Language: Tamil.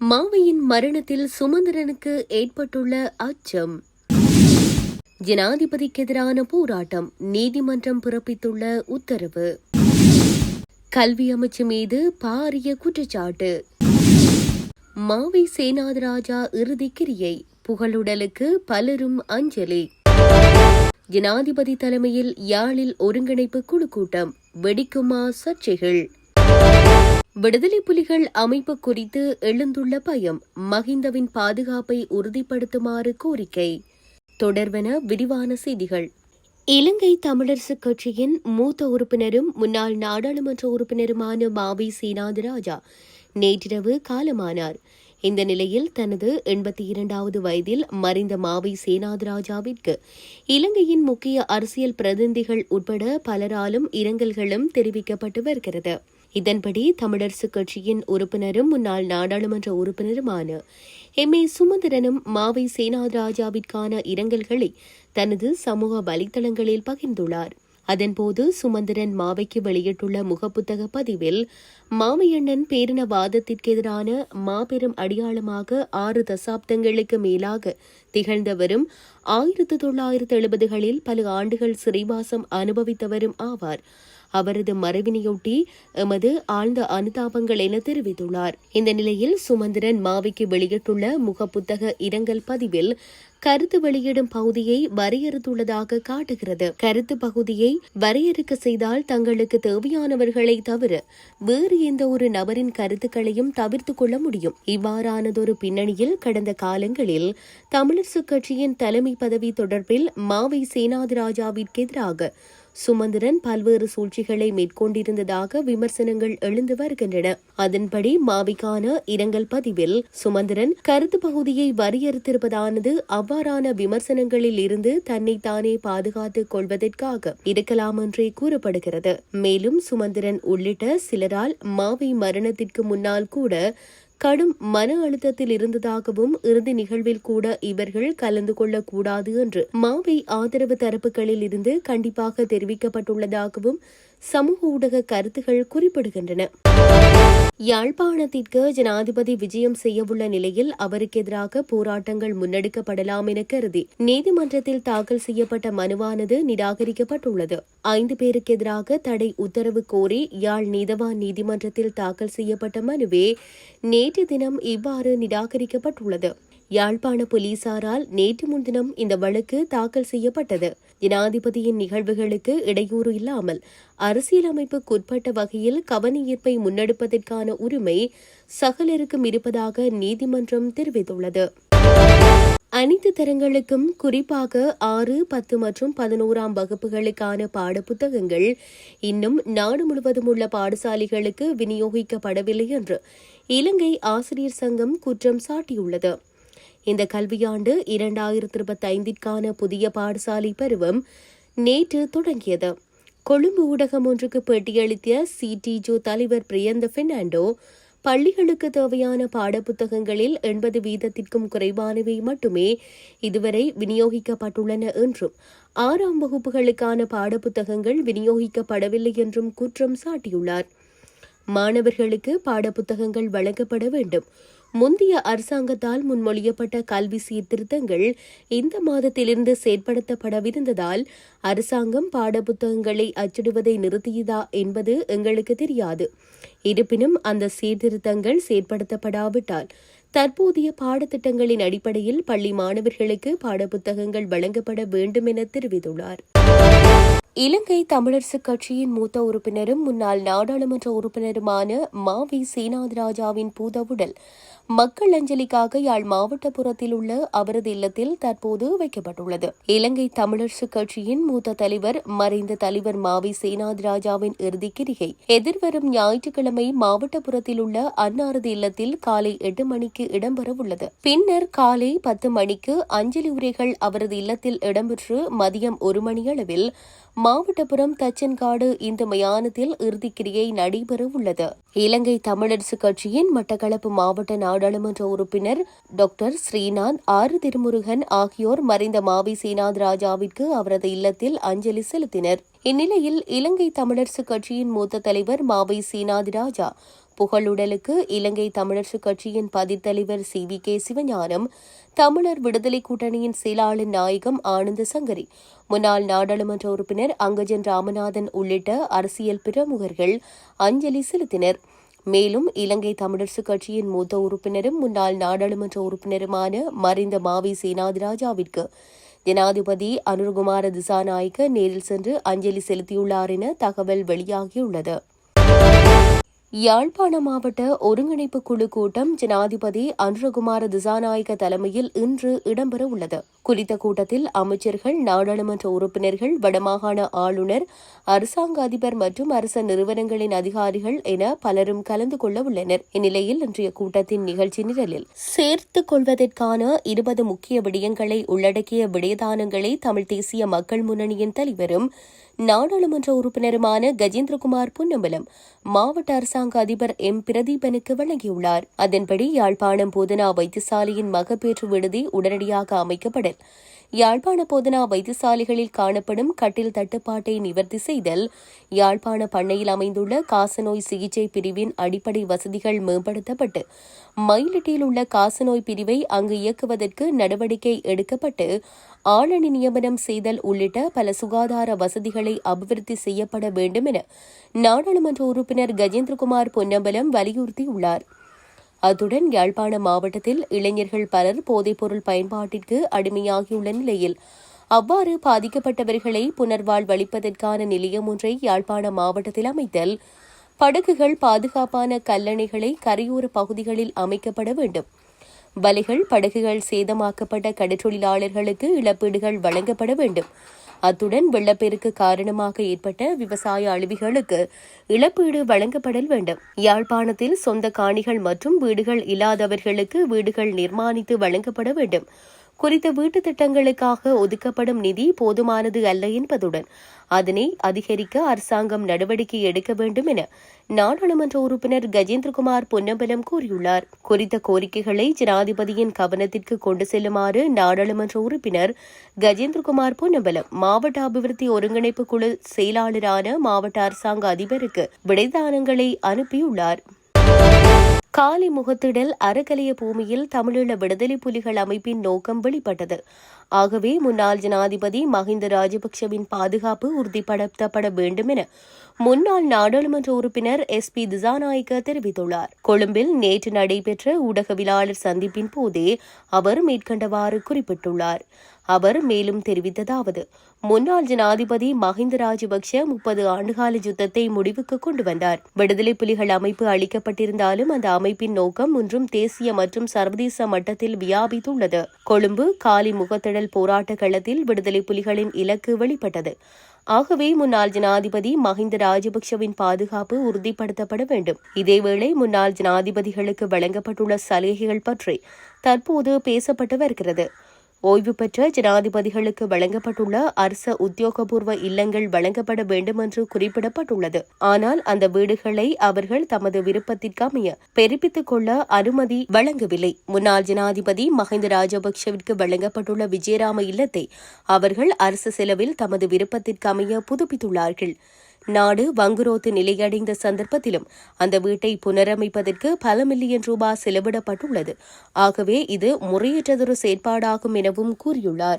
மாவையின் மரணத்தில் சுமந்திரனுக்கு ஏற்பட்டுள்ள அச்சம். ஜனாதிபதிக்கு எதிரான போராட்டம் நீதிமன்றம் பிறப்பித்துள்ள உத்தரவு. கல்வி அமைச்சு மீது பாரிய குற்றச்சாட்டு. மாவை சேனாதிராஜா இறுதி கிரியை புகழுடலுக்கு பலரும் அஞ்சலி. ஜனாதிபதி தலைமையில் யாழில் ஒருங்கிணைப்பு குழு கூட்டம் வெடிக்குமா சர்ச்சைகள். விடுதலை புலிகள் அமைப்பு குறித்து எழுந்துள்ள பயம் மஹிந்தவின் பாதுகாப்பை உறுதிப்படுத்துமாறு கோரிக்கை. தொடர்வன விரிவான செய்திகள். இலங்கை தமிழரசுக் கட்சியின் மூத்த உறுப்பினரும் முன்னாள் நாடாளுமன்ற உறுப்பினருமான மாவி சீனாதிராஜா நேற்றிரவு காலமானார். இந்த நிலையில் தனது எண்பத்தி இரண்டாவது வயதில் மறைந்த மாவை சேனாதிராஜாவிற்கு இலங்கையின் முக்கிய அரசியல் பிரதிநிதிகள் உட்பட பலராலும் இரங்கல்களும் தெரிவிக்கப்பட்டு வருகிறது. இதன்படி தமிழரசுக் கட்சியின் உறுப்பினரும் முன்னாள் நாடாளுமன்ற உறுப்பினருமான எம். ஏ. சுமந்திரனும் மாவை சேனாராஜாவிற்கான இரங்கல்களை தனது சமூக வலைதளங்களில் பகிர்ந்துள்ளார். அதன்போது சுமந்திரன் மாவைக்கு வெளியிட்டுள்ள முகப்புத்தக பதிவில் மாமையண்ணன் பேரினவாதத்திற்கு எதிரான மாபெரும் அடையாளமாக ஆறு தசாப்தங்களுக்கு மேலாக திகழ்ந்தவரும் ஆயிரத்து தொள்ளாயிரத்து எழுபதுகளில் பல ஆண்டுகள் சிறைவாசம் அனுபவித்தவரும் ஆவார். அவரது மறைவினையொட்டி எமது ஆழ்ந்த அனுதாபங்கள் என தெரிவித்துள்ளார். இந்த நிலையில் சுமந்திரன் மாவிக்கு வெளியிட்டுள்ள முகப்புத்தக இரங்கல் பதிவில் கருத்து வெளியிடும் பகுதியை வரையறுத்துள்ளதாக காட்டுகிறது. கருத்து பகுதியை வரையறுக்க செய்தால் தங்களுக்கு தேவையானவர்களை தவிர வேறு எந்த ஒரு நபரின் கருத்துக்களையும் தவிர்த்து கொள்ள முடியும். இவ்வாறானதொரு பின்னணியில் கடந்த காலங்களில் தமிழரசு கட்சியின் தலைமை பதவி தொடர்பில் மாவை சேனாதிராஜாவிற்கு எதிராக சுமந்திரன் பல்வேறு சூழ்ச்சிகளை மேற்கொண்டிருந்ததாக விமர்சனங்கள் எழுந்து வருகின்றன. அதன்படி மாவிக்கான இரங்கல் பதிவில் சுமந்திரன் கருத்து பகுதியை வரையறுத்திருப்பதானது அவ்வாறான விமர்சனங்களில் இருந்து தன்னைத்தானே பாதுகாத்துக் கொள்வதற்காக இருக்கலாம் என்றே கூறப்படுகிறது. மேலும் சுமந்திரன் உள்ளிட்ட சிலரால் மாவி மரணத்திற்கு முன்னால் கூட கடும் மன அழுத்தத்தில் இருந்ததாகவும் இறுதி நிகழ்வில் கூட இவர்கள் கலந்து கொள்ளக்கூடாது என்று மாவை ஆதரவு தரப்புகளில் இருந்து கண்டிப்பாக தெரிவிக்கப்பட்டுள்ளதாகவும் சமூக ஊடக கருத்துகள் குறிப்பிடுகின்றன. யாழ்ப்பாணத்திற்கு ஜனாதிபதி விஜயம் செய்யவுள்ள நிலையில் அவருக்கு எதிராக போராட்டங்கள் முன்னெடுக்கப்படலாம் என கருதி நீதிமன்றத்தில் தாக்கல் செய்யப்பட்ட மனுவானது நிராகரிக்கப்பட்டுள்ளது. ஐந்து பேருக்கு எதிராக தடை உத்தரவு கோரி யாழ் நீதவான் நீதிமன்றத்தில் தாக்கல் செய்யப்பட்ட மனுவே நேற்று தினம் இவ்வாறு நிராகரிக்கப்பட்டுள்ளது. யாழ்ப்பாண போலீசாரால் நேற்று முன்தினம் இந்த வழக்கு தாக்கல் செய்யப்பட்டது. ஜனாதிபதியின் நிகழ்வுகளுக்கு இடையூறு இல்லாமல் அரசியலமைப்புக்குட்பட்ட வகையில் கவனஈர்ப்பை முன்னெடுப்பதற்கான உரிமை சகலருக்கும் இருப்பதாக நீதிமன்றம் தெரிவித்துள்ளது. அனைத்து தரங்களுக்கும் குறிப்பாக ஆறு பத்து மற்றும் பதினோராம் வகுப்புகளுக்கான பாடப்புத்தகங்கள் இன்னும் நாடு முழுவதும் உள்ள பாடசாலைகளுக்கு விநியோகிக்கப்படவில்லை என்று இலங்கை ஆசிரியர் சங்கம் குற்றம் சாட்டியுள்ளது. இந்த கல்வியாண்டு இரண்டாயிரத்தி இருபத்தைந்திற்கான புதிய பாடசாலை பருவம் நேற்று தொடங்கியது. கொழும்பு ஊடகம் ஒன்றுக்கு பேட்டியளித்த சிடிஜோ தலைவர் பிரியந்த பெர்னாண்டோ பள்ளிகளுக்கு தேவையான பாடப்புத்தகங்களில் எண்பது வீதத்திற்கும் குறைவானவை மட்டுமே இதுவரை விநியோகிக்கப்பட்டுள்ளன என்றும் ஆறாம் வகுப்புகளுக்கான பாடப்புத்தகங்கள் விநியோகிக்கப்படவில்லை என்றும் குற்றம் சாட்டியுள்ளார். மாணவர்களுக்கு பாடப்புத்தகங்கள் வழங்கப்பட வேண்டும். முந்தைய அரசாங்கத்தால் முன்மொழியப்பட்ட கல்வி சீர்திருத்தங்கள் இந்த மாதத்திலிருந்து செயற்படுத்தப்படவிருந்ததால் அரசாங்கம் பாடப்புத்தகங்களை அச்சிடுவதை நிறுத்தியதா என்பது எங்களுக்கு தெரியாது. இருப்பினும் அந்த சீர்திருத்தங்கள் செயற்படுத்தப்படாவிட்டால் தற்போதைய பாடத்திட்டங்களின் அடிப்படையில் பள்ளி மாணவர்களுக்கு பாடப்புத்தகங்கள் வழங்கப்பட வேண்டும் என தெரிவித்துள்ளார். இலங்கை தமிழரசுக் கட்சியின் மூத்த உறுப்பினரும் முன்னாள் நாடாளுமன்ற உறுப்பினருமான மாவி சீனாதிராஜாவின் பூதவுடல் மக்கள் அஞ்சலிக்காக யாழ் மாவட்டப்புறத்தில் உள்ள அவரது இல்லத்தில் தற்போது வைக்கப்பட்டுள்ளது. இலங்கை தமிழரசுக் கட்சியின் மூத்த தலைவர் மறைந்த தலைவர் மாவி சேனாதிராஜாவின் இறுதிக்கிரிகை எதிர்வரும் ஞாயிற்றுக்கிழமை மாவட்டப்புறத்தில் உள்ள அன்னாரது இல்லத்தில் காலை எட்டு மணிக்கு இடம்பெறவுள்ளது. பின்னர் காலை பத்து மணிக்கு அஞ்சலி உரைகள் அவரது இல்லத்தில் இடம்பெற்று மதியம் ஒரு மணியளவில் மாவட்டபுரம் தச்சன்காடு இந்த மயானத்தில் இறுதிக்கிரியை நடைபெறவுள்ளது. இலங்கை தமிழரசுக் கட்சியின் மட்டக்களப்பு மாவட்ட நாடாளுமன்ற உறுப்பினர் டாக்டர் ஸ்ரீநாத் ஆறு திருமுருகன் ஆகியோர் மறைந்த மாவி சீனாத் ராஜாவிற்கு அவரது இல்லத்தில் அஞ்சலி செலுத்தினர். இந்நிலையில் இலங்கை தமிழரசுக் கட்சியின் மூத்த தலைவர் மாவை சீனாதி ராஜா புகழுடலுக்கு இலங்கை தமிழரசுக் கட்சியின் பதித்தலைவர் சி. வி. கே. சிவஞானம் தமிழர் விடுதலை கூட்டணியின் செயலாளர் நாயகம் ஆனந்த சங்கரி முன்னாள் நாடாளுமன்ற உறுப்பினர் அங்கஜன் ராமநாதன் உள்ளிட்ட அரசியல் பிரமுகர்கள் அஞ்சலி செலுத்தினர். மேலும் இலங்கை தமிழரசுக் கட்சியின் மூத்த உறுப்பினரும் முன்னாள் நாடாளுமன்ற உறுப்பினருமான மறைந்த மாவி சேனாதிராஜாவிற்கு ஜனாதிபதி அனுர்குமார திசாநாயக்க நேரில் சென்று அஞ்சலி செலுத்தியுள்ளார் என தகவல் வெளியாகியுள்ளது. யாழ்ப்பாண மாவட்ட ஒருங்கிணைப்பு குழு கூட்டம் ஜனாதிபதி அனுரகுமார திசாநாயக்க தலைமையில் இன்று இடம்பெற உள்ளது. குறித்த கூட்டத்தில் அமைச்சர்கள் நாடாளுமன்ற உறுப்பினர்கள் வடமாகாண ஆளுநர் அரசாங்க அதிபர் மற்றும் அரச நிறுவனங்களின் அதிகாரிகள் என பலரும் கலந்து கொள்ள உள்ளனர். இந்நிலையில் இன்றைய கூட்டத்தின் நிகழ்ச்சி நிரலில் சேர்த்துக் கொள்வதற்கான இருபது முக்கிய விடயங்களை உள்ளடக்கிய விடயதானங்களை தமிழ் தேசிய மக்கள் முன்னணியின் தலைவரும் நாடாளுமன்ற உறுப்பினருமான கஜேந்திரகுமார் பொன்னம்பலம் மாவட்ட அரசாங்க அதிபர் எம். பிரதீபனுக்கு வழங்கியுள்ளார். அதன்படி யாழ்ப்பாணம் போதனா வைத்தியசாலையின் மகப்பேற்று விடுதி உடனடியாக அமைக்கப்படல். யாழ்ப்பாண போதனா வைத்தியசாலைகளில் காணப்படும் கட்டில் தட்டுப்பாட்டை நிவர்த்தி செய்தல் யாழ்ப்பாண பண்ணையில் அமைந்துள்ள காசநோய் சிகிச்சை பிரிவின் அடிப்படை வசதிகள் மேம்படுத்தப்பட்டு மயிலிட்டியில் உள்ள காசநோய் பிரிவை அங்கு இயக்குவதற்கு நடவடிக்கை எடுக்கப்பட்டு ஆளணி நியமனம் செய்தல் உள்ளிட்ட பல சுகாதார வசதிகளை அபிவிருத்தி செய்யப்பட வேண்டும் என நாடாளுமன்ற உறுப்பினர் கஜேந்திரகுமார் பொன்னம்பலம் வலியுறுத்தியுள்ளாா் அத்துடன் யாழ்ப்பாண மாவட்டத்தில் இளைஞர்கள் பலர் போதைப்பொருள் பயன்பாட்டிற்கு அடிமையாகியுள்ள நிலையில் அவ்வாறு பாதிக்கப்பட்டவர்களை புனர்வாழ்வளிப்பதற்கான நிலையம் ஒன்றை யாழ்ப்பாண மாவட்டத்தில் அமைத்தல் படகுகள் பாதுகாப்பான கல்லணைகளை கரையோர பகுதிகளில் அமைக்கப்பட வேண்டும். வலைகள் படகுகள் சேதமாக்கப்பட்ட கடற்றொழிலாளர்களுக்கு இழப்பீடுகள் வழங்கப்பட வேண்டும். அத்துடன் வெள்ளப்பெருக்கு காரணமாக ஏற்பட்ட விவசாய அழிவுகளுக்கு இழப்பீடு வழங்கப்படல் வேண்டும். யாழ்ப்பாணத்தில் சொந்த காணிகள் மற்றும் வீடுகள் இல்லாதவர்களுக்கு வீடுகள் நிர்மாணித்து வழங்கப்பட வேண்டும். குறித்த வீட்டு திட்டங்களுக்காக ஒதுக்கப்படும் நிதி போதுமானது அல்ல என்பதுடன் அதனை அதிகரிக்க அரசாங்கம் நடவடிக்கை எடுக்க வேண்டும் என நாடாளுமன்ற உறுப்பினர் கஜேந்திரகுமார் பொன்னம்பலம் கூறியுள்ளார். குறித்த கோரிக்கைகளை ஜனாதிபதியின் கவனத்திற்கு கொண்டு செல்லுமாறு நாடாளுமன்ற உறுப்பினர் கஜேந்திரகுமார் பொன்னம்பலம் மாவட்ட அபிவிருத்தி ஒருங்கிணைப்பு குழு செயலாளரான மாவட்ட அரசாங்க அதிபருக்கு விடைதானங்களை அனுப்பியுள்ளார். காலி முகத்திடல் அறக்கலைய பூமியில் தமிழீழ விடுதலை புலிகள் அமைப்பின் நோக்கம் வெளிப்பட்டது. ஆகவே முன்னாள் ஜனாதிபதி மஹிந்த ராஜபக்சவின் பாதுகாப்பு உறுதிப்படுத்தப்பட வேண்டும் என முன்னாள் நாடாளுமன்ற உறுப்பினர் எஸ் பி திசாநாயக்க தெரிவித்துள்ளார். கொழும்பில் நேற்று நடைபெற்ற ஊடகவியலாளர் சந்திப்பின் போதே அவர் மேற்கண்டவாறு குறிப்பிட்டுள்ளார். அவர் மேலும் தெரிவித்ததாவது முன்னாள் ஜனாதிபதி மஹிந்த ராஜபக்ஷ முப்பது ஆண்டுகால யுத்தத்தை முடிவுக்கு கொண்டு வந்தார். விடுதலை புலிகள் அமைப்பு அளிக்கப்பட்டிருந்தாலும் அந்த அமைப்பின் நோக்கம் ஒன்றும் தேசிய மற்றும் சர்வதேச மட்டத்தில் வியாபித்துள்ளது. கொழும்பு காலி முகத்திடல் போராட்ட களத்தில் விடுதலை புலிகளின் இலக்கு வெளிப்பட்டது. ஆகவே முன்னாள் ஜனாதிபதி மஹிந்த ராஜபக்சவின் பாதுகாப்பு உறுதிப்படுத்தப்பட வேண்டும். இதேவேளை முன்னாள் ஜனாதிபதிகளுக்கு வழங்கப்பட்டுள்ள சலுகைகள் பற்றி தற்போது பேசப்பட்டு வருகிறது. ஓய்வு பெற்ற ஜனாதிபதிகளுக்கு வழங்கப்பட்டுள்ள அரச உத்தியோகபூர்வ இல்லங்கள் வழங்கப்பட வேண்டும் என்று குறிப்பிடப்பட்டுள்ளது. ஆனால் அந்த வீடுகளை அவர்கள் தமது விருப்பத்திற்கு அமைய பெருப்பித்துக் கொள்ள அனுமதி வழங்கவில்லை. முன்னாள் ஜனாதிபதி மஹிந்த ராஜபக்சவிற்கு வழங்கப்பட்டுள்ள விஜயராம இல்லத்தை அவர்கள் அரசு செலவில் தமது விருப்பத்திற்கமைய புதுப்பித்துள்ளார்கள். நாடு வங்குரோத்து நிலையடைந்த சந்தர்ப்பத்திலும் அந்த வீட்டை புனரமைப்பதற்கு பல மில்லியன் ரூபாய் செலவிடப்பட்டுள்ளது. ஆகவே இது முறையற்றதொரு செயற்பாடாகும் எனவும் கூறியுள்ளார்.